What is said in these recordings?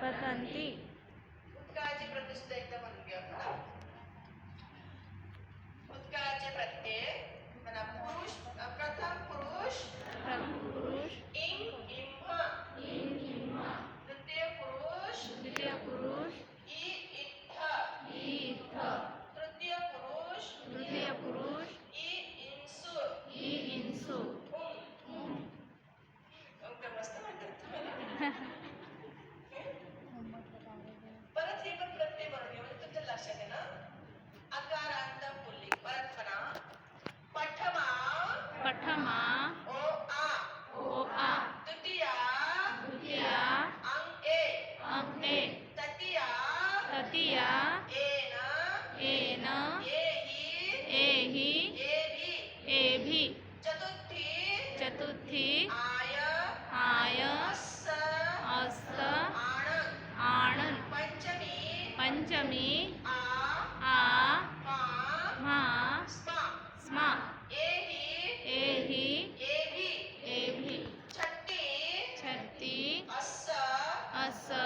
पतंती काळजी प्रतिष्ठा एकदा म्हणून pertama oa oa tutiya tutiya ang e ang e tatiya tatiya ena ena ehi ehi evi evi चतुर्थी चतुर्थी आय आय अस अस आणन आणन पंचमी पंचमी आ आ मा स्मा स्मा Yes. uh,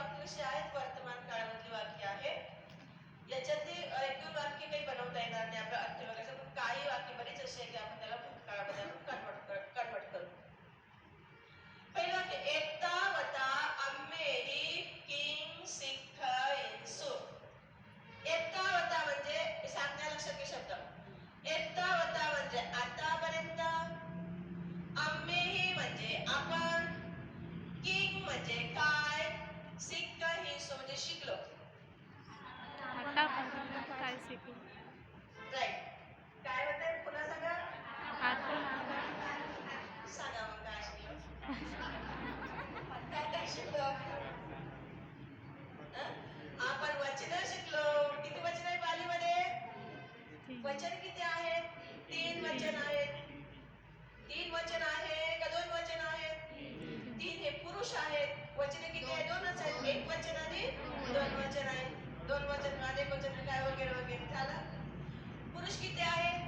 वाक्यविषय आहेत वर्तमान काळामधली वाक्य आहे. आहेत याच्यातली एकूण वाक्य काही बनवता येणार नाही आपल्या अर्थविभागाचं पण काही वाक्य बरेच असे आहे की आपण त्याला भूतकाळामध्ये आपण वचने किती आहे दोनच आहेत. एक वचन आणि दोन वचन आहे. दोन वचन अनेक वचन काय वगैरे वगैरे. झालं? पुरुष किती आहे